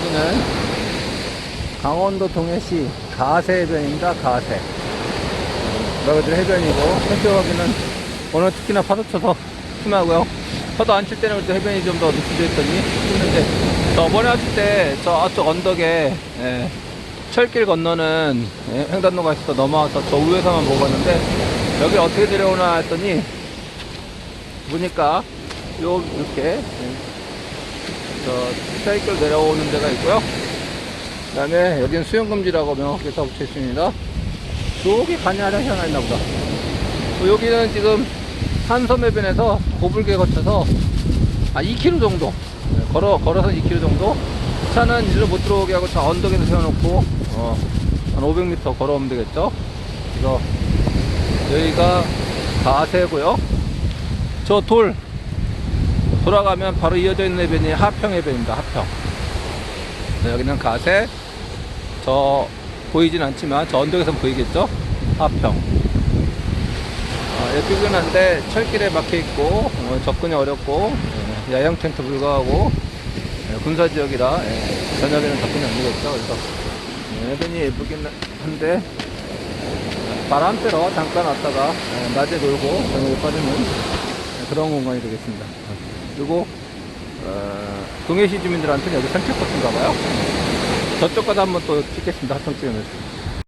여기는 강원도 동해시 가세 해변입니다. 가세. 말 그대로 해변이고 해수욕하기는 오늘 특히나 파도 쳐서 심하고요. 파도 안 칠 때는 또 해변이 좀더 노출되어 있더니 힘든데 저번에 왔을 때 저쪽 언덕에 예, 철길 건너는 예, 횡단로가 있어서 넘어와서 저 위에서만 먹었는데 여기 어떻게 내려오나 했더니 보니까 요 이렇게 예, 저 사이클 내려오는 데가 있고요. 그 다음에 여기는 수영금지라고 명확하게 써 붙여 있습니다. 저기 간야를 향했나 보다. 어, 여기는 지금 한섬해변에서 고불개 거쳐서 아 2km 정도 네, 걸어 걸어서 2km 정도 차는 일로 못 들어오게 하고 저 언덕에서 세워놓고 어, 한 500m 걸어오면 되겠죠. 그래서 여기가 가세고요. 저 돌 돌아가면 바로 이어져 있는 해변이 하평 해변입니다. 하평. 네, 여기는 가세. 저 보이진 않지만 저 언덕에서 보이겠죠? 하평. 아, 예쁘긴 한데 철길에 막혀 있고 어, 접근이 어렵고 예, 야영 텐트 불가하고 예, 군사 지역이라 예, 저녁에는 접근이 안 되겠죠. 그래서 예, 해변이 예쁘긴 한데 바람 쐬러 잠깐 왔다가 예, 낮에 놀고 저녁에 빠지는 예, 그런 공간이 되겠습니다. 그리고 어, 동해시 주민들한테는 여기 산책 코스인가 봐요. 저쪽까지 한번 또 찍겠습니다. 찍으면서.